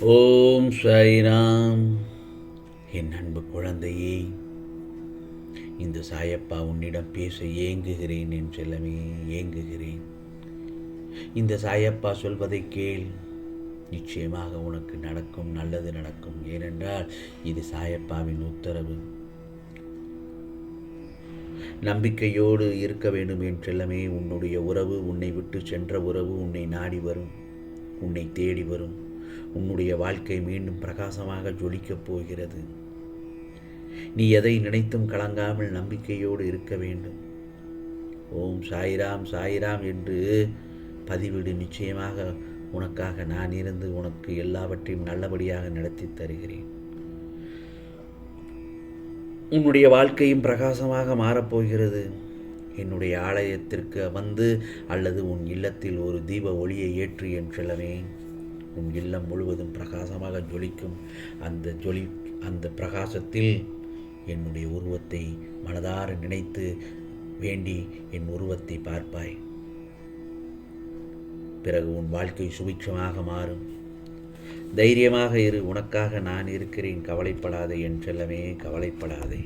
ஓம் சாய்ராம். என் அன்பு குழந்தையே இந்த சாயப்பா உன்னிடம் பேச ஏங்குகிறேன் என் செல்லமே ஏங்குகிறேன். இந்த சாயப்பா சொல்வதை கேள். நிச்சயமாக உனக்கு நடக்கும் நல்லது நடக்கும். ஏனென்றால் இது சாயப்பாவின் உத்தரவு. நம்பிக்கையோடு இருக்க வேண்டும் என் செல்லமே. உன்னுடைய உறவு உன்னை விட்டு சென்ற உறவு உன்னை நாடி வரும். உன்னை தேடி வரும். உன்னுடைய வாழ்க்கை மீண்டும் பிரகாசமாக ஜொலிக்கப் போகிறது. நீ எதை நினைத்தும் கலங்காமல் நம்பிக்கையோடு இருக்க வேண்டும். ஓம் சாய்ராம் சாய்ராம் என்று பதிவிடு. நிச்சயமாக உனக்காக நான் இருந்து உனக்கு எல்லாவற்றையும் நல்லபடியாக நடத்தி தருகிறேன். உன்னுடைய வாழ்க்கையும் பிரகாசமாக மாறப்போகிறது என்னுடைய ஆலயத்திற்கு வந்து அல்லது உன் இல்லத்தில் ஒரு தீப ஒளியை ஏற்று என் செல்லவே உன் இல்லம் முழுவதும் பிரகாசமாக ஜொலிக்கும். அந்த ஜொலி அந்த பிரகாசத்தில் என்னுடைய உருவத்தை மனதார நினைத்து வேண்டி என் உருவத்தை பார்ப்பாய். பிறகு உன் வாழ்க்கை சுபிட்சமாக மாறும். தைரியமாக இரு உனக்காக நான் இருக்கிறேன். கவலைப்படாதே என் செல்லமே கவலைப்படாதே.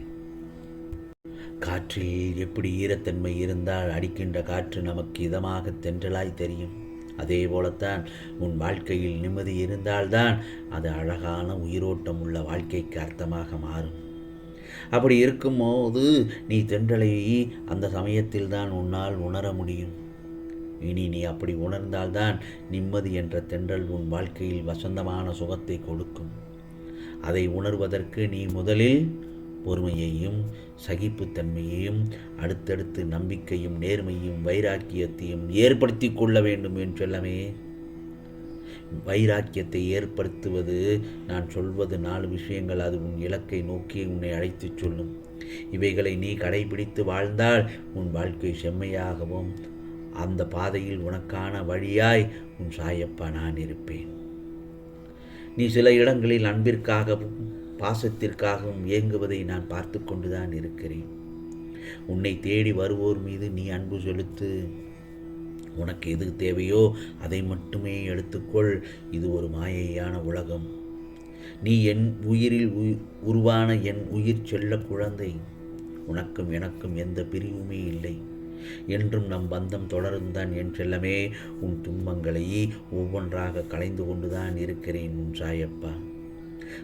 காற்றில் எப்படி ஈரத்தன்மை இருந்தால் அடிக்கின்ற காற்று நமக்கு இதமாக தென்றலாய் தெரியும். அதே போலத்தான் உன் வாழ்க்கையில் நிம்மதி இருந்தால்தான் அது அழகான உயிரோட்டம் உள்ள வாழ்க்கைக்கு அர்த்தமாக மாறும். அப்படி இருக்கும்போது நீ தென்றலை அந்த சமயத்தில் தான் உன்னால் உணர முடியும். இனி நீ அப்படி உணர்ந்தால்தான் நிம்மதி என்ற தென்றல் உன் வாழ்க்கையில் வசந்தமான சுகத்தை கொடுக்கும். அதை உணர்வதற்கு நீ முதலில் பொறுமையையும் சகிப்புத்தன்மையையும் அடுத்தடுத்து நம்பிக்கையும் நேர்மையும் வைராக்கியத்தையும் ஏற்படுத்தி கொள்ள வேண்டும் என்று சொல்லமே. வைராக்கியத்தை ஏற்படுத்துவது நான் சொல்வது நாலு விஷயங்கள் அது உன் இலக்கை நோக்கி உன்னை அழைத்துச் சொல்லும். இவைகளை நீ கடைபிடித்து வாழ்ந்தால் உன் வாழ்க்கை செம்மையாகவும் அந்த பாதையில் உனக்கான வழியாய் உன் சாயப்பா நான் இருப்பேன். நீ சில இடங்களில் அன்பிற்காகவும் பாசத்திற்காகவும் இயங்குவதை நான் பார்த்து கொண்டுதான் இருக்கிறேன். உன்னை தேடி வருவோர் மீது நீ அன்பு செலுத்து. உனக்கு எது தேவையோ அதை மட்டுமே எடுத்துக்கொள். இது ஒரு மாயையான உலகம். நீ என் உயிரில் உருவான என் உயிர் செல்ல குழந்தை. உனக்கும் எனக்கும் எந்த பிரிவுமே இல்லை. என்றும் நம் பந்தம் தொடர்ந்தான் என் செல்லமே. உன் துன்பங்களை ஒவ்வொன்றாக கலைந்து கொண்டுதான் இருக்கிறேன் உன் சாயப்பா.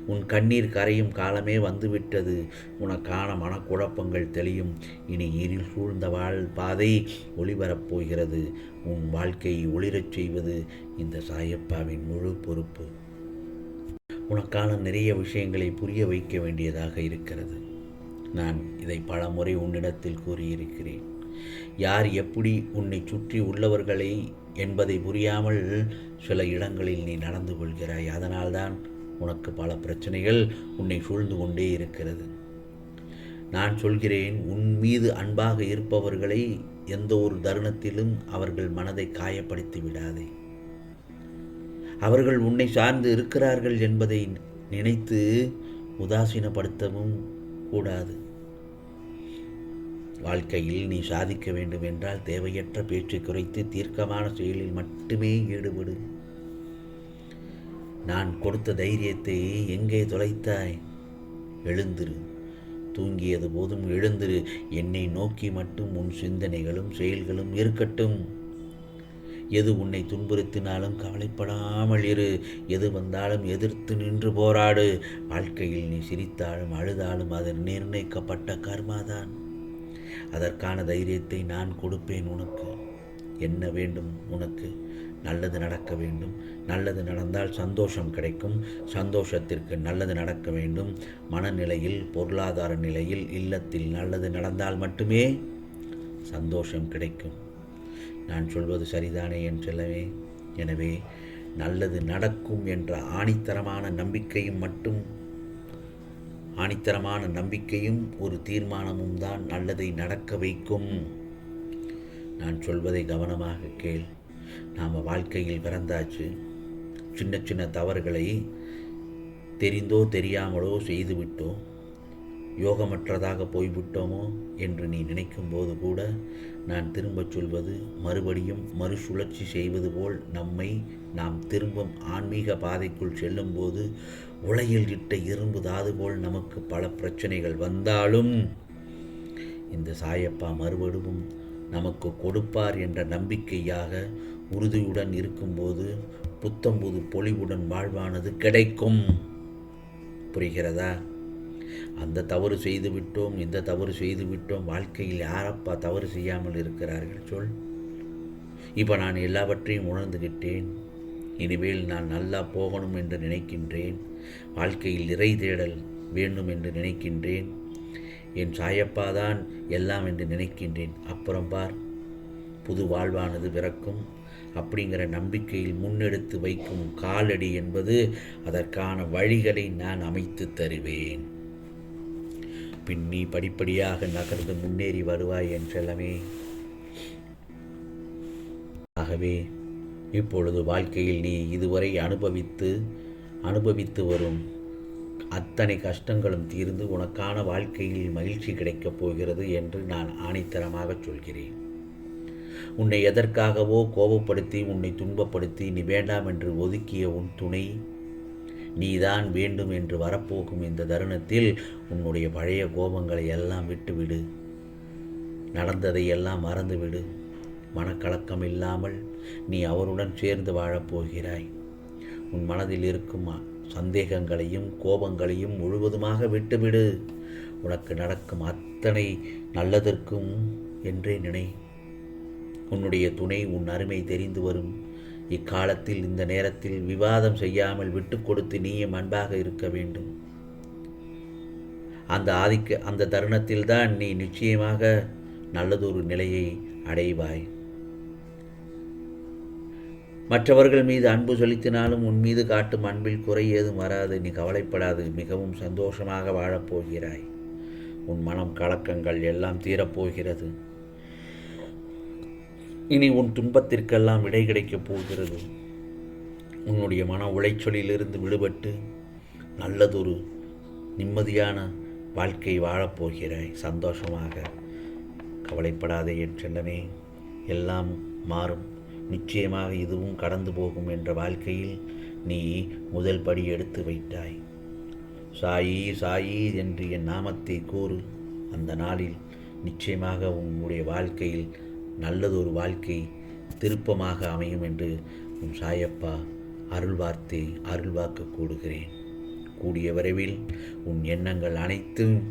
உன் கண்ணீர் கரையும் காலமே வந்துவிட்டது. உனக்கான மனக்குழப்பங்கள் தெளியும். இனி இருள் சூழ்ந்த வாழ் பாதை ஒளிபரப்போகிறது உன் வாழ்க்கையை ஒளிரச் செய்வது இந்த சாயப்பாவின் முழு பொறுப்பு. உனக்கான நிறைய விஷயங்களை புரிய வைக்க வேண்டியதாக இருக்கிறது. நான் இதை பல முறை உன்னிடத்தில் கூறியிருக்கிறேன். யார் எப்படி உன்னை சுற்றி உள்ளவர்களை என்பதை புரியாமல் சில இடங்களில் நீ நடந்து கொள்கிறாய். அதனால்தான் உனக்கு பல பிரச்சனைகள் உன்னை சூழ்ந்து கொண்டே இருக்கிறது. நான் சொல்கிறேன் உன் மீது அன்பாக இருப்பவர்களை எந்த ஒரு தருணத்திலும் அவர்கள் மனதை காயப்படுத்தி விடாதே. அவர்கள் உன்னை சார்ந்து இருக்கிறார்கள் என்பதை நினைத்து உதாசீனப்படுத்தவும் கூடாது. வாழ்க்கையில் நீ சாதிக்க வேண்டும் என்றால் தேவையற்ற பேச்சை குறைத்து தீர்க்கமான செயலில் மட்டுமே ஈடுபடு. நான் கொடுத்த தைரியத்தை எங்கே தொலைத்தாய்? எழுந்திரு. தூங்கியது போதும் எழுந்திரு. என்னை நோக்கி மட்டும் உன் சிந்தனைகளும் செயல்களும் இருக்கட்டும். எது உன்னை துன்புறுத்தினாலும் கவலைப்படாமல் இரு. எது வந்தாலும் எதிர்த்து நின்று போராடு. வாழ்க்கையில் நீ சிரித்தாலும் அழுதாலும் அது நிர்ணயிக்கப்பட்ட கர்மாதான் அதற்கான தைரியத்தை நான் கொடுப்பேன் உனக்கு. என்ன வேண்டும் உனக்கு? நல்லது நடக்க வேண்டும். நல்லது நடந்தால் சந்தோஷம் கிடைக்கும். சந்தோஷத்திற்கு நல்லது நடக்க வேண்டும். மனநிலையில் பொருளாதார நிலையில் இல்லத்தில் நல்லது நடந்தால் மட்டுமே சந்தோஷம் கிடைக்கும். நான் சொல்வது சரிதானே என் செல்லவே எனவே நல்லது நடக்கும் என்ற ஆணித்தரமான நம்பிக்கையும் மட்டும் ஆணித்தரமான நம்பிக்கையும் ஒரு தீர்மானமும் தான் நல்லதை நடக்க வைக்கும். நான் சொல்வதை கவனமாக கேள். நாம் வாழ்க்கையில் பிறந்தாச்சு. சின்ன சின்ன தவறுகளை தெரிந்தோ தெரியாமலோ செய்துவிட்டோம் யோகமற்றதாக போய்விட்டோமோ என்று நீ நினைக்கும் போது கூட நான் திரும்பச் சொல்வது மறுபடியும் மறுசுழற்சி செய்வது போல் நம்மை நாம் திரும்பும் ஆன்மீக பாதைக்குள் செல்லும்போது உலையில் இட்ட இரும்பு தாது போல் நமக்கு பல பிரச்சனைகள் வந்தாலும் இந்த சாயப்பா மறுபடியும் நமக்கு கொடுப்பார் என்ற நம்பிக்கையாக உறுதியுடன் இருக்கும்போது புத்தம்புது பொலிவுடன் வாழ்வானது கிடைக்கும். புரிகிறதா? அந்த தவறு செய்து விட்டோம் இந்த தவறு செய்து விட்டோம் வாழ்க்கையில் யாரப்பா தவறு செய்யாமல் இருக்கிறார்கள் சொல். இப்போ நான் எல்லாவற்றையும் உணர்ந்துகிட்டேன். இனிமேல் நான் நல்லா போகணும் என்று நினைக்கின்றேன். வாழ்க்கையில் இறை தேடல் வேண்டும் என்று நினைக்கின்றேன். என் சாயப்பா தான் எல்லாம் என்று நினைக்கின்றேன். அப்புறம் பார். புது வாழ்வானது பிறக்கும். அப்படிங்கிற நம்பிக்கையில் முன்னெடுத்து வைக்கும் காலடி என்பது அதற்கான வழிகளை நான் அமைத்து தருவேன். பின் நீ படிப்படியாக நகர்ந்து முன்னேறி வருவாய் என்றெல்லாமே. ஆகவே இப்பொழுது வாழ்க்கையில் நீ இதுவரை அனுபவித்து அனுபவித்து வரும் அத்தனை கஷ்டங்களும் தீர்ந்து உனக்கான வாழ்க்கையில் மகிழ்ச்சி கிடைக்கப் போகிறது என்று நான் ஆணித்தரமாக சொல்கிறேன். உன்னை எதற்காகவோ கோபப்படுத்தி உன்னை துன்பப்படுத்தி நீ வேண்டாம் என்று ஒதுக்கிய உன் துணை நீதான் வேண்டும் என்று வரப்போகும் இந்த தருணத்தில் உன்னுடைய பழைய கோபங்களை எல்லாம் விட்டுவிடு. நடந்ததை எல்லாம் மறந்துவிடு. மனக்கலக்கம் இல்லாமல் நீ அவருடன் சேர்ந்து வாழப்போகிறாய் உன் மனதில் இருக்கும் சந்தேகங்களையும் கோபங்களையும் முழுவதுமாக விட்டுவிடு. உனக்கு நடக்கும் அத்தனை நல்லதற்கும் என்றே நினை. உன்னுடைய துணை உன் அருமை தெரிந்து வரும். இக்காலத்தில் இந்த நேரத்தில் விவாதம் செய்யாமல் விட்டு கொடுத்து நீயும் அன்பாக இருக்க வேண்டும். அந்த ஆதிக்க அந்த தருணத்தில்தான் நீ நிச்சயமாக நல்லதொரு நிலையை அடைவாய். மற்றவர்கள் மீது அன்பு செலுத்தினாலும் உன் மீது காட்டும் அன்பில் குறை ஏதும் வராது. நீ கவலைப்படாது மிகவும் சந்தோஷமாக வாழப்போகிறாய். உன் மனம் கலக்கங்கள் எல்லாம் தீரப்போகிறது. இனி உன் துன்பத்திற்கெல்லாம் விடை கிடைக்கப் போகிறது. உன்னுடைய மன உளைச்சலிலிருந்து விடுபட்டு நல்லதொரு நிம்மதியான வாழ்க்கை வாழப்போகிறாய். சந்தோஷமாக கவலைப்படாதே என் செல்லமே. எல்லாம் மாறும். நிச்சயமாக இதுவும் கடந்து போகும் என்ற வாழ்க்கையில் நீ முதல் படி எடுத்து வைத்தாய். சாயி சாயி என்று என் நாமத்தை கூறு. அந்த நாளில் நிச்சயமாக உன்னுடைய வாழ்க்கையில் நல்லதொரு வாழ்க்கை திருப்பமாக அமையும் என்று உன் சாயப்பா அருள் வார்த்தை அருள்வாக்க கூடுகிறேன் கூடிய விரைவில் உன் எண்ணங்கள் அனைத்தும்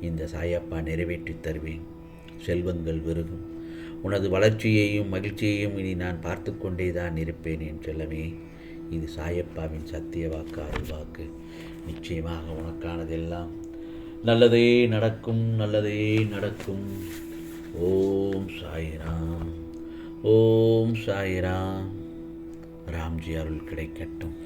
இந்த சாயப்பா நிறைவேற்றித் தருவேன். செல்வங்கள் விருகும். உனது வளர்ச்சியையும் மகிழ்ச்சியையும் இனி நான் பார்த்து கொண்டே தான் இருப்பேன் என் செல்லமே. இது சாயப்பாவின் சத்திய வாக்கு அருள் வாக்கு. நிச்சயமாக உனக்கானதெல்லாம் நல்லதே நடக்கும் நல்லதே நடக்கும். ஓம் சாய்ராம் ஓம் சாய்ராம். ராம்ஜி அருள் கிடைக்கட்டும்.